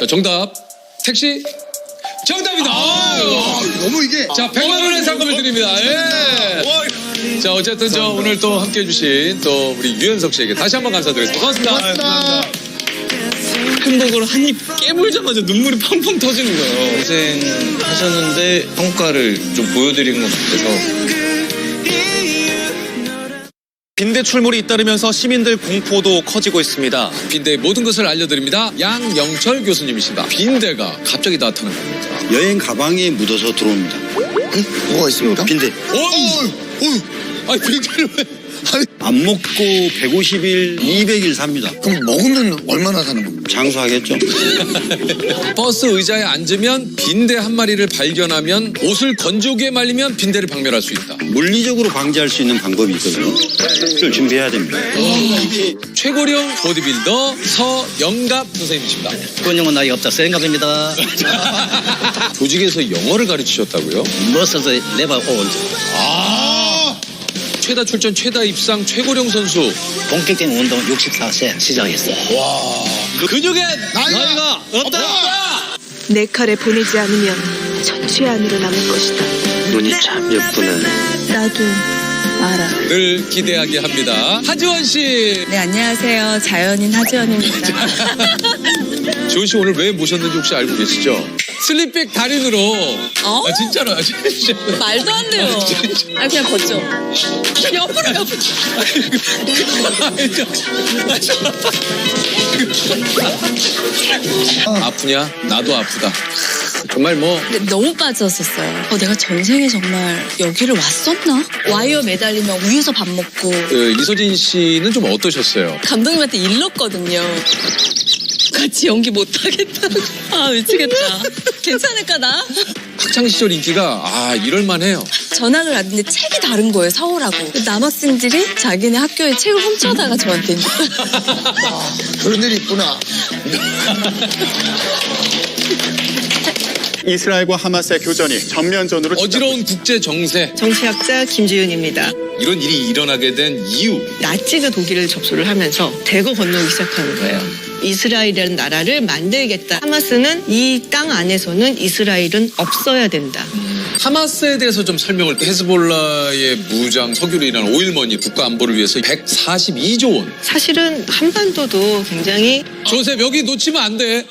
자, 정답. 택시. 정답이다. 아, 너무 이게 자, 100만 원의 상금을 드립니다. 예. 자, 어쨌든 저 오늘 또 함께 해주신 또 우리 유현석 씨에게 다시 한번 감사드리겠습니다. 고맙습니다. 햄버거를 한 입 깨물자마자 눈물이 펑펑 터지는 거예요. 고생하셨는데 성과를 좀 보여드린 것 같아서 빈대 출몰이 잇따르면서 시민들 공포도 커지고 있습니다. 빈대의 모든 것을 알려드립니다. 양영철 교수님이십니다. 빈대가 갑자기 나타난 겁니다. 여행 가방에 묻어서 들어옵니다. 뭐가 있습니까? 빈대 어우! 아니, 빈대를 왜. 안 먹고 150일, 200일 삽니다. 그럼 먹으면 얼마나 사는 겁니까? 장수하겠죠. 버스 의자에 앉으면 빈대 한 마리를 발견하면 옷을 건조기에 말리면 빈대를 박멸할 수 있다. 물리적으로 방지할 수 있는 방법이 있거든요. 그걸 준비해야 됩니다. 최고령 보디빌더 서영갑 선생님이십니다. 근육은 나이 없다 생각입니다. 조직에서 영어를 가르치셨다고요? 머서서 레바 온 최다 출전, 최다 입상, 최고령 선수. 본격적인 운동 64세 시작했어요. 근육의 나이가 없다. 내 칼에 보내지 않으면 천추의 안으로 남을 것이다. 눈이 참 예쁘네. 나도 알아. 늘 기대하게 합니다. 하지원 씨. 네, 안녕하세요. 자연인 하지원입니다. 지원 씨 오늘 왜 모셨는지 혹시 알고 계시죠? 슬립백 달인으로. 어? 아, 진짜로. 아, 진짜. 말도 안 돼요. 아, 그냥 걷죠. 옆으로, 옆으로. 아프냐? 나도 아프다. 정말 뭐 근데 너무 빠졌었어요. 어, 내가 전생에 정말 여기를 왔었나? 와이어 매달리면 위에서 밥 먹고. 그, 이소진 씨는 좀 어떠셨어요? 감독님한테 일렀거든요. 같이 연기 못하겠다. 아, 미치겠다. 괜찮을까, 나? 학창 시절 인기가 아 이럴만해요. 전학을 왔는데 책이 다른 거예요, 서울하고. 남학생들이 자기네 학교에 책을 훔쳐다가 저한테. 그런 일이 있구나. 이스라엘과 하마스의 교전이 전면전으로 어지러운 국제 정세 정치학자 김지윤입니다. 이런 일이 일어나게 된 이유. 나치가 독일을 접수를 하면서 대거 건너기 시작하는 거예요. 이스라엘이라는 나라를 만들겠다. 하마스는 이 땅 안에서는 이스라엘은 없어야 된다. 하마스에 대해서 좀 설명을 또 헤즈볼라의 무장 석유로 인한 오일머니 국가 안보를 위해서 142조 원. 사실은 한반도도 굉장히 조셉 여기 놓치면 안 돼.